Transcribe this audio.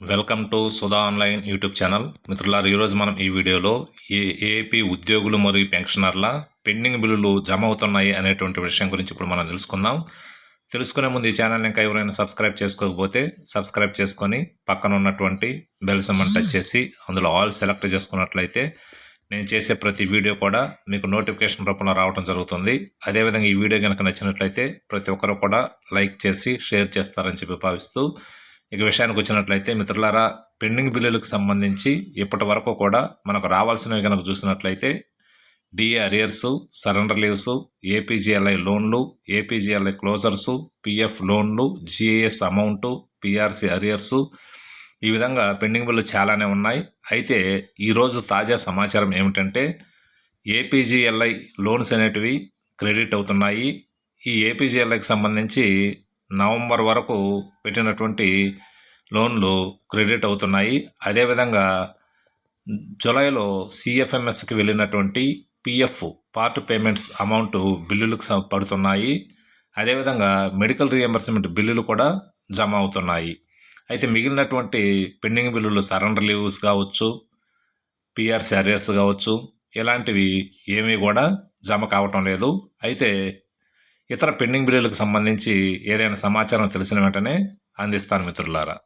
Welcome to Sudha online YouTube channel. మిత్రులారు ఈరోజు మనం ఈ వీడియోలో ఏ ఏపీ ఉద్యోగులు మరియు పెన్షనర్ల పెండింగ్ బిల్లులు జమ అవుతున్నాయి అనేటువంటి విషయం గురించి ఇప్పుడు మనం తెలుసుకుందాం. తెలుసుకునే ముందు ఈ ఛానల్ ఇంకా ఎవరైనా సబ్స్క్రైబ్ చేసుకోకపోతే సబ్స్క్రైబ్ చేసుకొని పక్కన ఉన్నటువంటి బెల్ సింబల్ టచ్ చేసి అందులో ఆల్ సెలెక్ట్ చేసుకున్నట్లయితే నేను చేసే ప్రతి వీడియో కూడా మీకు నోటిఫికేషన్ రూపంలో రావడం జరుగుతుంది. అదేవిధంగా ఈ వీడియో కనుక నచ్చినట్లయితే ప్రతి ఒక్కరు కూడా లైక్ చేసి షేర్ చేస్తారని చెప్పి భావిస్తూ ఇక విషయానికి వచ్చినట్లయితే మిత్రులారా పెండింగ్ బిల్లులకు సంబంధించి ఇప్పటి వరకు కూడా మనకు రావాల్సినవి కనుక చూసినట్లయితే DA arrears surrender leaves APGLI లోన్లు ఏపీజీఎల్ఐ క్లోజర్సు పిఎఫ్ లోన్లు జిఏఎస్ అమౌంటు పిఆర్సి అరియర్స్ ఈ విధంగా పెండింగ్ బిల్లు చాలానే ఉన్నాయి. అయితే ఈరోజు తాజా సమాచారం ఏమిటంటే ఏపీజీఎల్ఐ లోన్స్ అనేటివి క్రెడిట్ అవుతున్నాయి. ఈ ఏపీజీఎల్ఐకి సంబంధించి నవంబర్ వరకు పెట్టినటువంటి లోన్లు క్రెడిట్ అవుతున్నాయి. అదేవిధంగా జూలైలో సిఎఫ్ఎంఎస్కి వెళ్ళినటువంటి పిఎఫ్ పార్ట్ పేమెంట్స్ అమౌంట్ బిల్లులకు స- పడుతున్నాయి. అదేవిధంగా మెడికల్ రియంబర్స్మెంట్ బిల్లులు కూడా జమ అవుతున్నాయి. అయితే మిగిలినటువంటి పెండింగ్ బిల్లులు సరెండర్ లీవ్స్ కావచ్చు పిఆర్ అరియర్స్ కావచ్చు ఇలాంటివి ఏమీ కూడా జమ కావటం లేదు. అయితే ఇతర పెండింగ్ బిల్లులకు సంబంధించి ఏదైనా సమాచారం తెలిసిన వెంటనే అందిస్తాను మిత్రులారా.